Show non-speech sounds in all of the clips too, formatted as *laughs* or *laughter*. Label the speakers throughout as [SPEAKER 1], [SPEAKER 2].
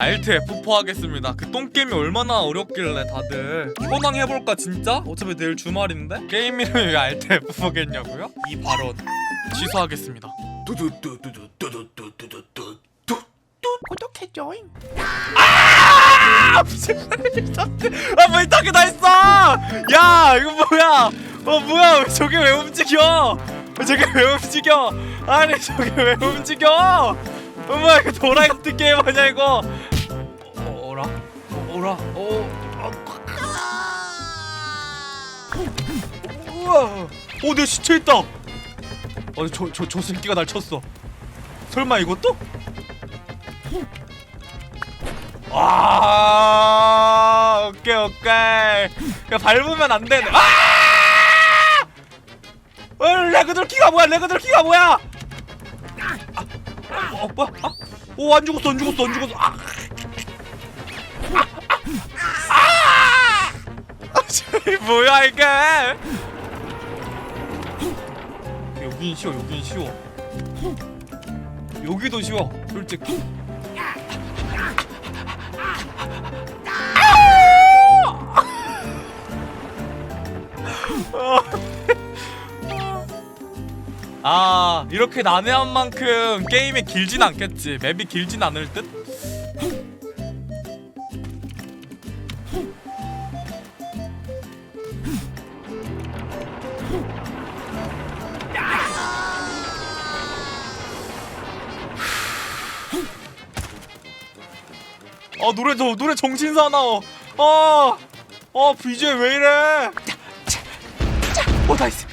[SPEAKER 1] 알트 F4 하겠습니다. 그 똥게임이 얼마나 어렵길래 다들 현황 해볼까 진짜? 어차피 내일 주말인데 게임 이름이 왜 알트 F4겠냐고요? 이 발언 취소하겠습니다.
[SPEAKER 2] 뚜두뚜두뚜두뚜두뚜뚜 구독해줘잉
[SPEAKER 1] 아 아뭐 이딴 다 했어! 야 이거 뭐야? 어 뭐야 왜 저게 왜 움직여? 왜 저게 왜 움직여? 아니 저게 왜 움직여? 어 뭐야 이거 도라이 같은 게임 아니야 이거? 어, 어라? 어, 어라? 어? 아, 우와! 어내 시체 있다. 어저저 저 새끼가 날 쳤어. 설마 이것도? 아 오케이 오케이 그냥 밟으면 안 되네 아! 어, 레그들 키가 뭐야 레그들 키가 뭐야 아, 어, 어 뭐야 아, 오 안 죽었어 안 죽었어 안 죽었어 아, 아, 아, 아! 아, 뭐야 이게 여긴 쉬워 여긴 쉬워 여기도 쉬워 솔직히 아 이렇게 난해한 만큼 게임이 길진 않겠지. 맵이 길진 않을 듯? 아 노래 저 노래 정신 사나워 어어 BGM 왜 이래? 오 나이스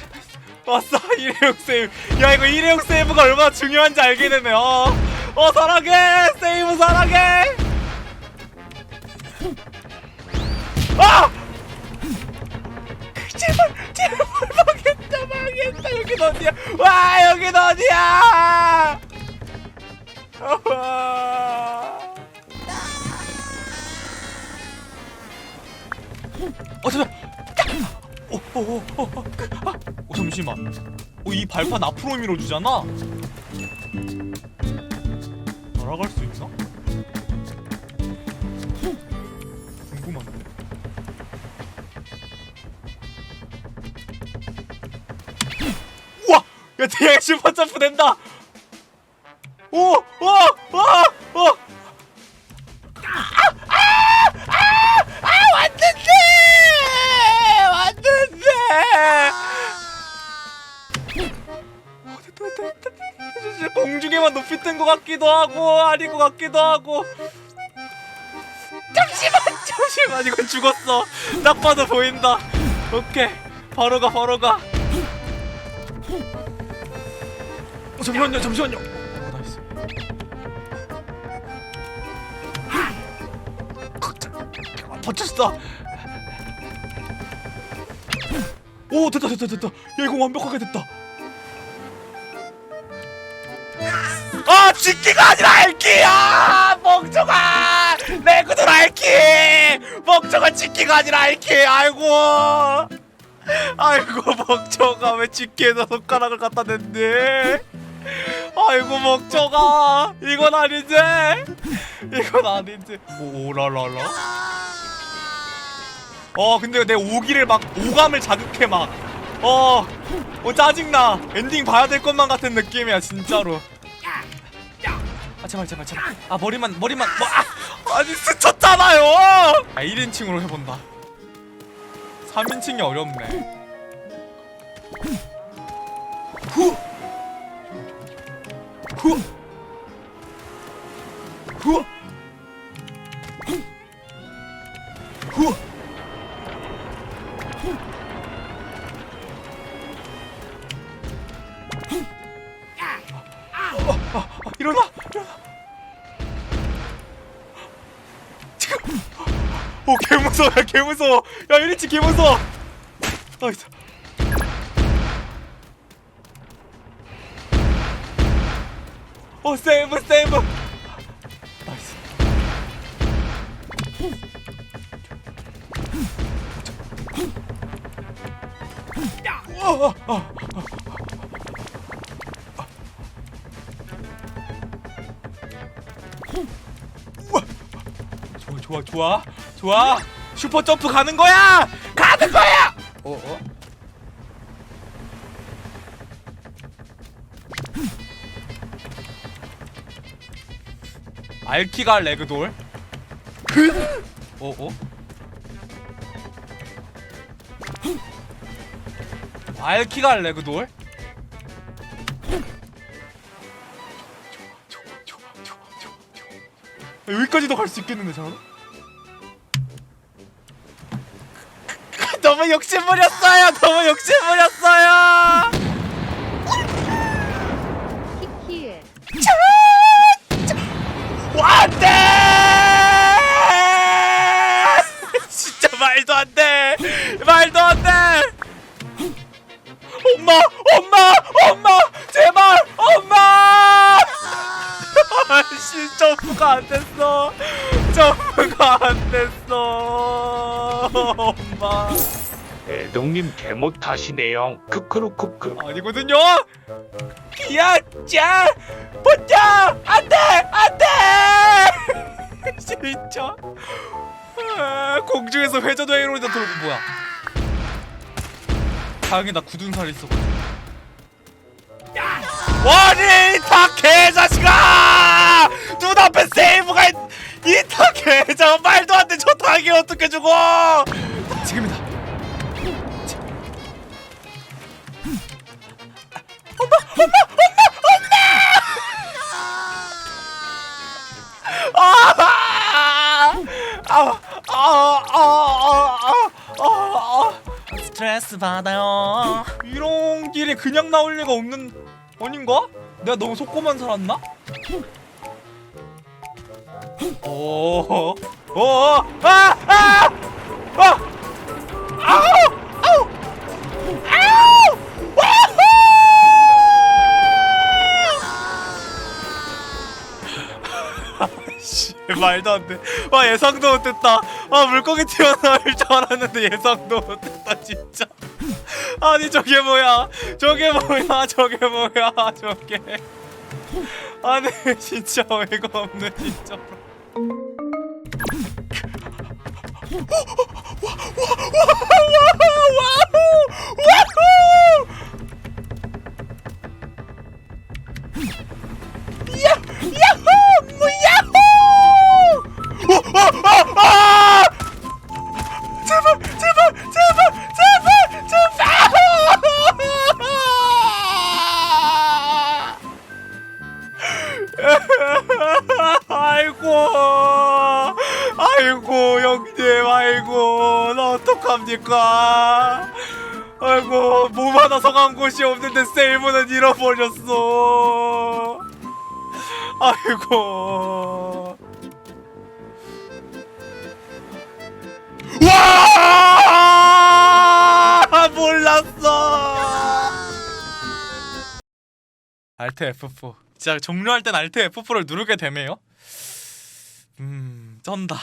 [SPEAKER 1] 왔어? *laughs* 일회용 세이브. 야 이거 일회용 세이브가 얼마나 중요한지 알게 되네 어, 어 사랑해! 세이브 사랑해! 아! 제발 제발 망했다 망했다. 여긴 어디야? 와 여긴 어디야? 아. 어 잠깐 오오오오 잠시만 어, 이 발판 앞으로 밀어주잖아 날아갈 수 있나? 궁금한데 우와! 야 뒤에 슈퍼점프 된다 오! 오! 오! 오! 같기도 하고 아닌 것 같기도 하고. 잠시만 잠시만. 이건 죽었어. 딱 봐도 보인다. 오케이. 바로 가 바로 가. 어, 잠시만요 잠시만요. 어, 버텼어. 오 됐다 됐다 됐다. 야 이거 완벽하게 됐다 아 직기가 아니라 알키야! 멍청아! 내구들 알키! 멍청아 직기가 아니라 알키! 아이고! 아이고 멍청아 왜 직기에다 손가락을 갖다 댔니? 아이고 멍청아! 이건 아니지? 이건 아니지? 오라라라? 어 근데 내 오기를 막 오감을 자극해 막. 어, 어 짜증나. 엔딩 봐야 될 것만 같은 느낌이야 진짜로 아 제발 제발 제발 아 머리만 머리만 뭐 아, 아니 스쳤잖아요 아 1인칭으로 해본다 3인칭이 어렵네 후! 후! 후! 일어나! 오 개무서워 야 개무서워. 야 이리치 개무서워. 나이스 어 세이브 세이브. 나이스. 어, 어, 어. 어 좋아 좋아. 좋아. 슈퍼 점프 가는 거야. 가는 거야. 어 어? 알키가 레그돌? 어 어? 알키가 레그돌 여기까지도 갈 수 있겠는데 잠깐 *laughs* 너무 욕심부렸어요! 너무 욕심부렸어요! 안돼! *laughs* 진짜 말도 안돼! 말도 안돼! 엄마! 엄마! 엄마 제발 엄마 아씨 점프가 안 됐어. 점프가 안 됐어. 엄마.
[SPEAKER 3] 애동님 개못하시네요. 크크루크크.
[SPEAKER 1] 아니거든요. 야자 버텨! 안돼! 안돼! *laughs* 진짜. 아, 공중에서 회전 회로를 돌고 뭐야? 다행히 나 굳은 살이 있어 아니 다 개자식아 눈앞에 세이브가 이다 개자 *laughs* 말도 안 돼 저 닭이 어떻게 죽어 지금이다 아! 스트레스 받아요. 이런 길이 그냥 나올 리가 없는 아닌가? 내가 너무 속고만 살았나? 오, 오, 아, 아, 아, 아우, 아우, 아우, 와후! *laughs* 씨, 말도 안 돼. 와 예상도 못했다. 아 물고기 튀어나올 줄 알았는데 예상도 못했다 진짜. 아니 저게 뭐야? 저게 뭐야? 저게 뭐야? 저게. 아니 진짜 어이가 없네 진짜. 야호! 뭐 야호! 어, 어, 어, 아! 제발 제발 제발 제발 제발 아이고 아이고 형님 아이고 나 어떡합니까? 아이고 몸 하나 성한 곳이 없는데 세이브는 잃어버렸어. 아이고. 와! 몰랐어. Alt F4 진짜 종료할 땐 Alt F4를 누르게 되네요. 음 쩐다